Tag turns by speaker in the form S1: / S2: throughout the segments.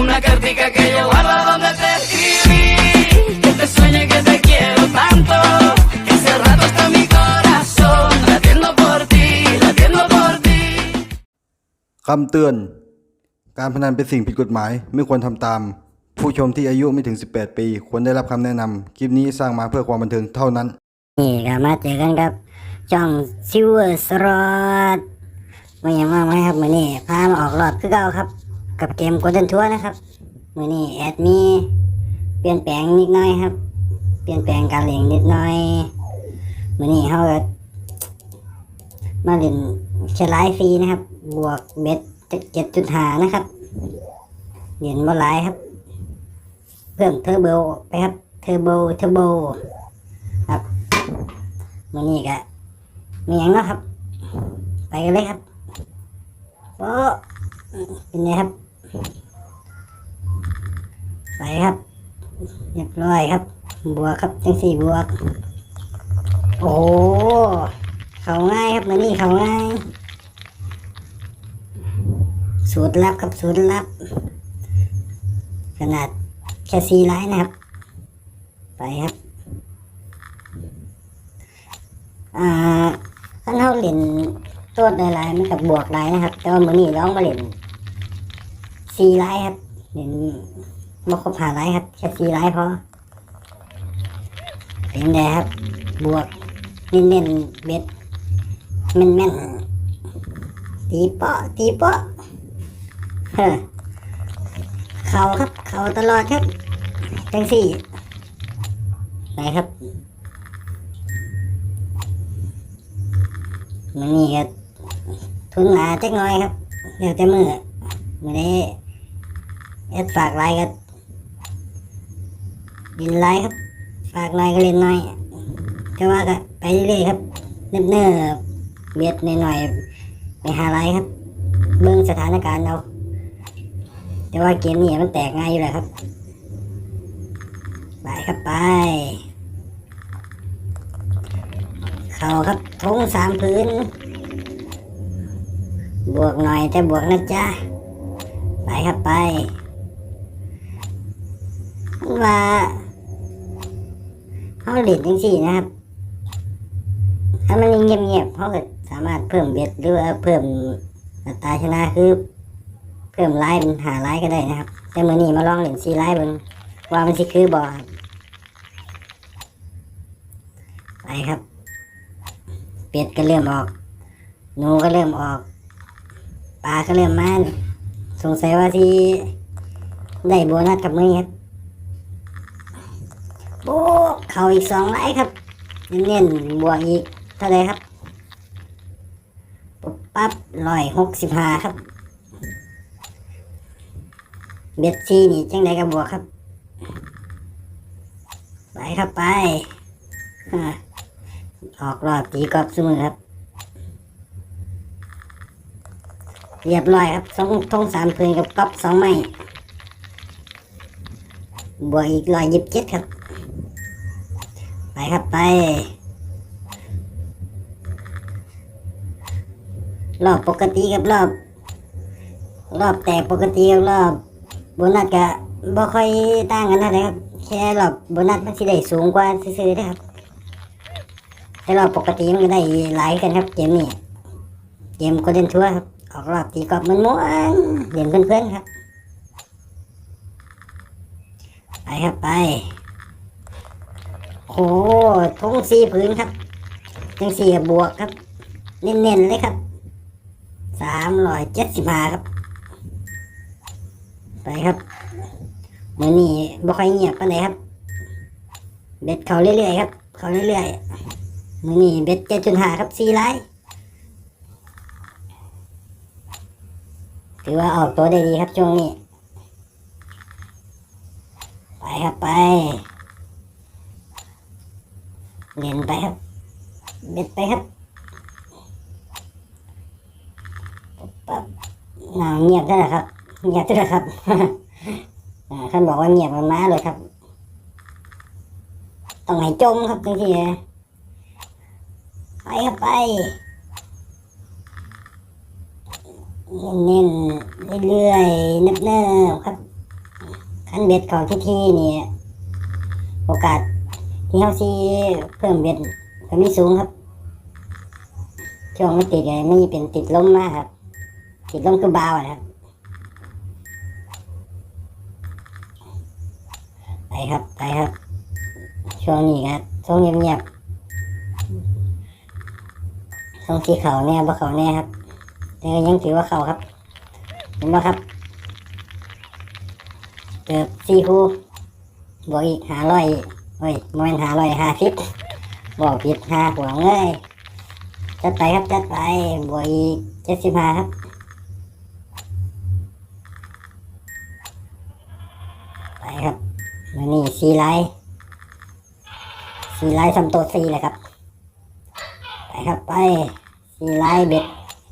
S1: Una cartica que yo guardo donde te escribí. Que te sueñe que te quiero tanto. Que hace rato está mi corazón latiendo por ti, latiendo por ti.
S2: คำเตือน การพนันเป็นสิ่งผิดกฎหมายไม่ควรทำตาม ผู้ชมที่อายุไม่ถึง 18 ปี ควรได้รับคำแนะนำคลิปนี้สร้างมาเพื่อความบันเทิงเท่านั้น
S3: นี่ก็มาเจอกันกับช่องซิวเวอร์สลอตมาอย่างมากไหมครับมือนี้พามาออกรอบคือเก่าครับ กับเกมโกลเด้นทัวร์นะครับมือนี้แอดมีเปลี่ยนแปลงนิดหน่อยครับ เปลี่ยนแปลงการเล่นนิดหน่อยมือนี้เขาก็มาเล่นฉลายฟรีนะครับ บวกเบ็ดเจ็ดจุดหานะครับเหรียญบ่หลายครับ เพิ่มเทอร์โบไปครับเทอร์โบเทอร์โบครับมือนี้ก็มีอย่างเนาะครับ ไปกันเลยครับโอ้เป็นไงครับ ไปครับเรียบร้อยครับ บวกครับจังสี่บวก โอ้โหเขาง่ายครับมื่อนี้เขาง่าย สูตรลับครับสูตรลับ ขนาดแค่สี่ไลน์นะครับ ไปครับ อ่าขั้นเท่าเล่นโทษหลายๆมันกับบวกหลายนะครับ แต่ว่ามือนี้ร้องมาเล่น สี่ไลน์ครับเล่นมาครบหาไลน์ครับแค่สี่ไลน์พอเป็นไงครับ บวกเน้นเน้นเบ็ดแม่นแม่นๆตีเปาะตีเปาะเฮ้อเข่าครับ เข่าตลอดครับจังสี่ไหนครับมันนี่ก็ทุนหนาจักน่อยครับเดี๋ยวจะมือมื่อนี้ เอ็ดฝากไลน์ก็ดินไลน์ครับ ฝากไลน์ก็เล่นหน่อยแต่ว่าก็ไปเรื่อยๆครับเนิบเนิบเบียดหน่อยๆไปหาไลน์ครับเบิ่งสถานการณ์เอาแต่ว่าเกมนี้มันแตกง่ายอยู่แหละครับไปครับไป เข่าครับทงสามพื้น บวกหน่อยแต่บวกนะจ๊ะไปครับไป ว่าเขาเล่นจังสี่นะครับ ถ้ามันเงียบๆเขาก็สามารถเพิ่มเบ็ดหรือว่าเพิ่มตาชนะคือ เพิ่มไลน์เป็นหาไลน์ก็ได้นะครับ แต่เมื่อนี้มาลองเล่นซีไลน์เบิ่งว่ามันสิคือบอไปครับ เป็ดก็เริ่มออกหนูก็เริ่มออกปลาก็เริ่มมาสงสัยว่าที่ได้โบนัสกับมือครับ โอ้เขาอีกสองไลค์ครับ เน้นๆบวกอีกเท่าไรครับปุ๊บปั๊บร้อยหกสิบห้าครับ เบ็ดซีนี่จังไดกับบวกครับ ไปครับไปออกรอบตีกรอบเสมอครับ เรียบร้อยครับสองทงสามเพื้นกับกอบสองไม้บวกอีกร้อยยิบเจ็ดครับ ครับไป รอบปกติกับรอบ รอบแตกปกติกับรอบโบนัสก็บ่ค่อยต่างกันเท่าไรครับ แค่รอบโบนัสมันสิได้สูงกว่าซื่อๆนะครับ แต่รอบปกติมันก็ได้หลายกันครับ เกมนี้เกมโกลเด้นทั่วครับออกรอบตีกรอบมันม้วนเล่นเพื่อนๆครับ ไปครับไป โอ้ทงสีพื้นครับจังสี่บวกครับ เน้นๆเลยครับสามร้อยเจ็ดสิบห้าครับ ไปครับมือนี้บ่ค่อยเงียบปานใดครับ เบ็ดเขาเรื่อยๆครับ เขาเรื่อยๆมือนี่เบ็ดเจ็ดจุดห้าครับสี่ไลถือว่าออกตัวได้ดีครับช่วงนี้ ไปครับไป เล่นไปครับเบ็ดไปครับปั๊บอ่าเงียบด้แล้วครับเงียบด้แล้วครับท่านบอกว่าเงียบมันมาเลยครับ ต้องให้จมครับจริงๆไปครับไปเน้นเรื่อยๆเนิบๆครับคันเบ็ดเขาที่ที่นี่โอกาส ที่เขาซีเพิ่มเบ็ดก็มีสูงครับ ช่วงมันติดไงไม่เป็นติดลมมากครับ ติดล้มคือบานะครับไปครับไปครับ ช่วงนี้ครับช่วงเงียบๆช่วงที่เขาแน่บ่เขาแน่ครับ แต่ยังถือว่าเขาครับ เห็นไหมครับเกือบสี่คู่บวกอีกห้าร้อย เฮ้ยโมเมนหาร้อยหาสิบบอกผิดหาหัวเลยจัดไปครับจัดไปบวกอีกเจ็ดสิบห้าครับไปครับมานี่สีไลสีไลท์ทำโตสีเลยครับไปครับไปสีไลเบ็ด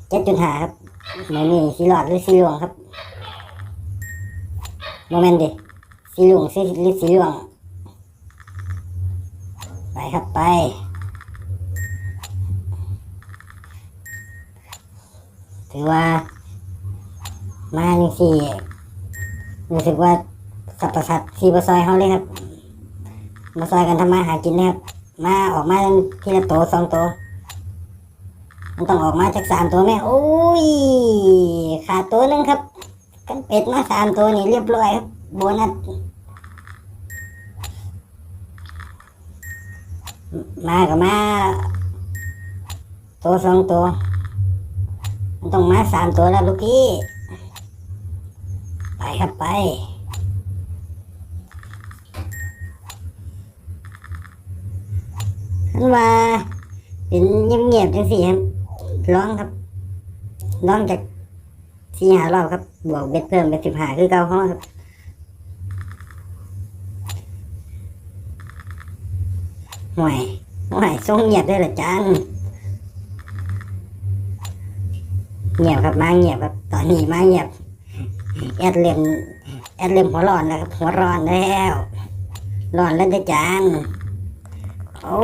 S3: เจ็ดจุดห้าครับมานี่สีหลอดหรือสีหลืองครับโมเมนต์ดิสีหลืองสีหรือสีหลือง ครับไป ถือว่า มาจังสี่รู้สึกว่าสับประสัดสีบซอยเขาเลยครับ มาซอยกันทำมาหากินนะครับ มาออกมาทีละโตวสองตัวมันต้องออกมาจากสามตัวไหมโอ้ย ขาดตัวหนึงครับ กันเป็ดมาสามตัวนี่เรียบร้อยครับโบนัส มากับมาตัวสองตัว มันต้องมาสามตัวแล้วลูกพี่ ไปครับไปมันว่าเป็นเงียบๆจังสี่ครับร้องครับร้องจากสี่หารอบครับ บวกเบ็ดเพิ่มเป็นสิบหาคือเก่าเขาครับ ห่วยห่วยทรงเงียบได้เหรอจันเงียบครับมาเงียบครับตอนนี้มาเงียบ แอดเล่มแอดเล่มหัวร้อนแล้วครับหัวร้อนแล้วร้อนแล้วได้จานโอ้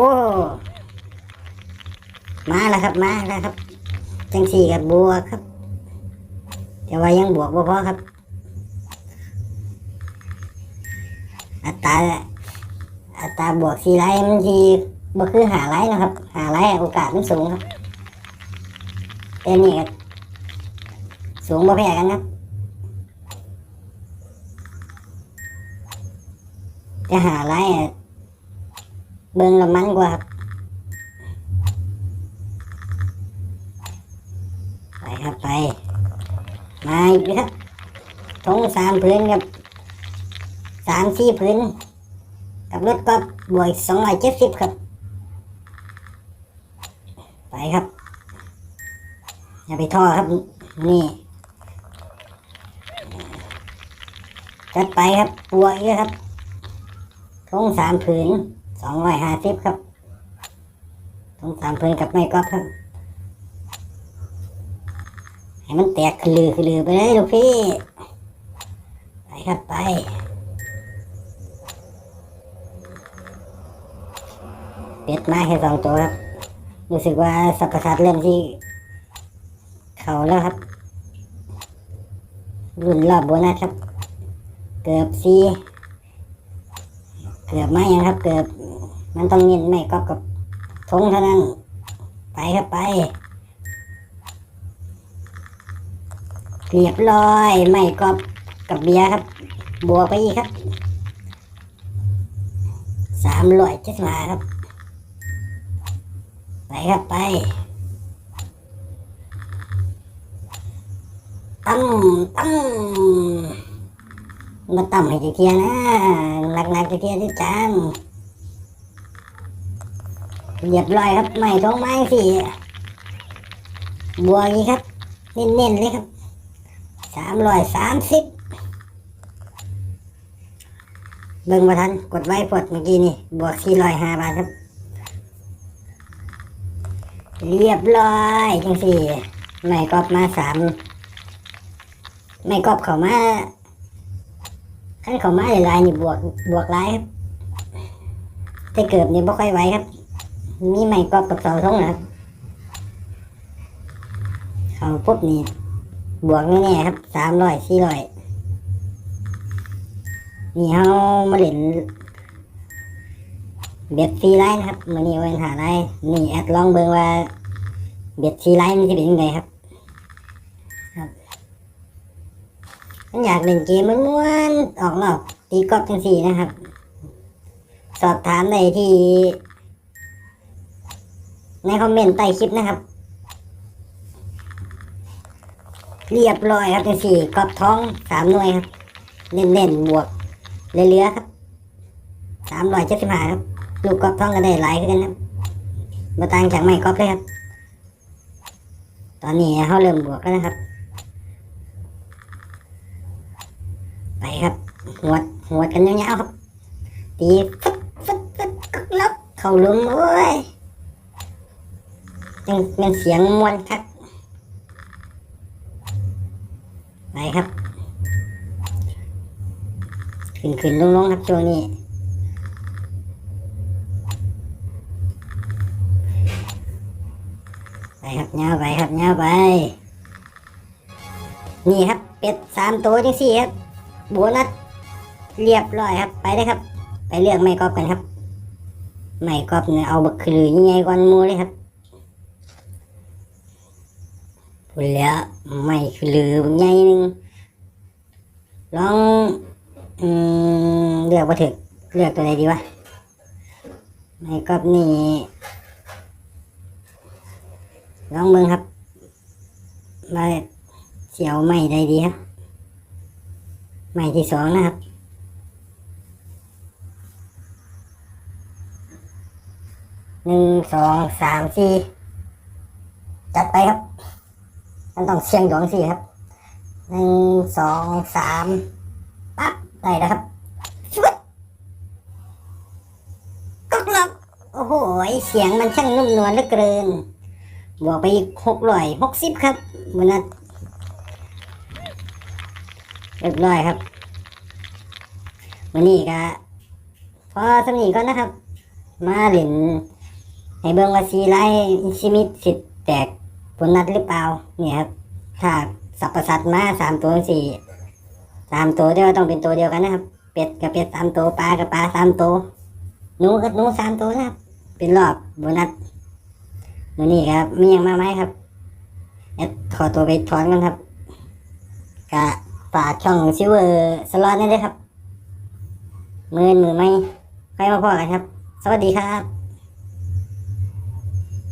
S3: มาแล้วครับมาแล้วครับ จังสี่กับบวกครับ แต่ว่ายังบวกบ่พอครับอัตรา อัตราบวกสี่ไลน์มันทีบ่คือหาไลน์นะครับ หาไลน์โอกาสมันสูงครับแต่นี่ก็สูงบ่แพ้กันครับแต่หาไลน์เบิ่งละมันกว่าครับไปครับไปมาอีกครับทงสามพื้นครับสามสี่พื้น กับรถก็บวกสองร้อยเจ็ดสิบครับ ไปครับ อย่าไปท่อครับ นี่จัดไปครับบวกเยอะครับทงสามผืนสองร้อยห้าสิบครับทงสามผืนกับไม่ก็ครับให้มันแตกคือลือคือลือไปเลยลูกพี่ ไปครับไป เป็ดมาแค่สองตัวครับ รู้สึกว่าสับประสัดเริ่มที่ เขาแล้วครับ รุ่นรอบโบนัสครับ เกือบซีเกือบไมายังครับ เกือบมันต้องเน้นไม่ก็กับทงเท่านั้น ไปครับไปเรียบร้อยไม่ก็กับเบียครับ บวกไปอีกครับสามร้อยเจ็ดสิบห้าครับ ไปครับไปตั้มตั้มมาตั้มให้จีเทียนะหนักหนักจีเทียที่จานเรียบร้อยครับไม่ท้องไม้สี่บัวกอีกครับเน้นๆเลยครับสามร้อยสามสิบเบิ่งมาทันกดไว้ปลดเมื่อกี้นี่บวกสี่ร้อยห้าบาทครับ เรียบร้อยจังสี่ไม่กอบมาสามไม่กอบเขามาขั้นเขามาหลายๆนี่บวกบวกหลายครับแต่เกิดนี่บ่ค่อยไหวครับ มีไม่กอบกับเสาทงนะครับเขาปุ๊บนี่บวกแน่ๆครับสามร้อยสี่ร้อยนี่เฮามาเล่น เบ็ดซีไลน์นะครับมื้อนี้เว้นหาไลน์นี่แอดลองเบิ่งว่า เบ็ดซีไลน์มันสิเป็นยังไงครับครับมันอยากเล่นเกมม้วนๆออกรอบตีกอล์ฟจังสี่นะครับ สอบถามได้ที่ ในคอมเมนต์ใต้คลิปนะครับ เรียบร้อยครับจังสี่กอบท้องสามหน่วยครับเน่นๆบวกเรือๆครับสามร้อยเจ็ดสิบห้าครับ ลูกกอบท้องก็ได้หลายขึ้นกันครับมาต่างจากไม่กอบเลยครับ ตอนนี้เขาเริ่มบวกแล้วนะครับ ไปครับหัวดหัวดกันยาวๆครับตีฟึดฟึดฟึดกึกลับเข้าลุมโอ้ยยังเป็นเสียงมวนครับไปครับ ขึ้นขึ้นลงลงครับช่วงนี้ ไป ครับเงาไปครับเงาไป นี่ครับ เป็ดสามตัวจังสี่ครับโบนัสเรียบร้อยครับ ไปเลยครับ ไปเลือกไม้กอบกันครับไม้กอบเนี่ยเอาบักคือยังไงก่อนมูเลยครับพูดแล้วไม้คือลือบักใหญ่หนึงลองอืมเลือกมาถึกเลือกตัวไหนดีวะไม้กอบนี่ ลองเบิ่งครับมาเสียวใหม่ใดดีครับ ใหม่ที่สองนะครับหนึ่งสองสามสี่จัดไปครับ มันต้องเสียงดวงสี่ครับหนึ่งสองสามปั๊บได้แล้วครับก๊อกล็อกโอ้โหเสียงมันช่างนุ่มนวลเหลือเกิน บวกไปอีกหกร้อยหกสิบครับมันนัดเรียบร้อยครับวันนี้ก็พอสำนีก่อนนะครับ มาเล่นให้เบิ่งว่าสีไลชิมิสิทธิ์แตกผลนัดหรือเปล่าเนี่ยครับถ้าสับประสัตว์มาสามตัวสี่สามตัวเดียวาต้องเป็นตัวเดียวกันนะครับ เป็ดกับเป็ดสามตัวปลากับปลาสามตัวหนูกับหนูสามตัวนะครับ เป็นรอบโบนัส วันนี้ครับ มีอย่างมาไหมครับเอ็ดขอตัวไปถอนกันครับกะฝากช่องซิเวอร์สล็อตนี่ด้วยครับมือมือไม่ใครมาพอกันครับ สวัสดีครับ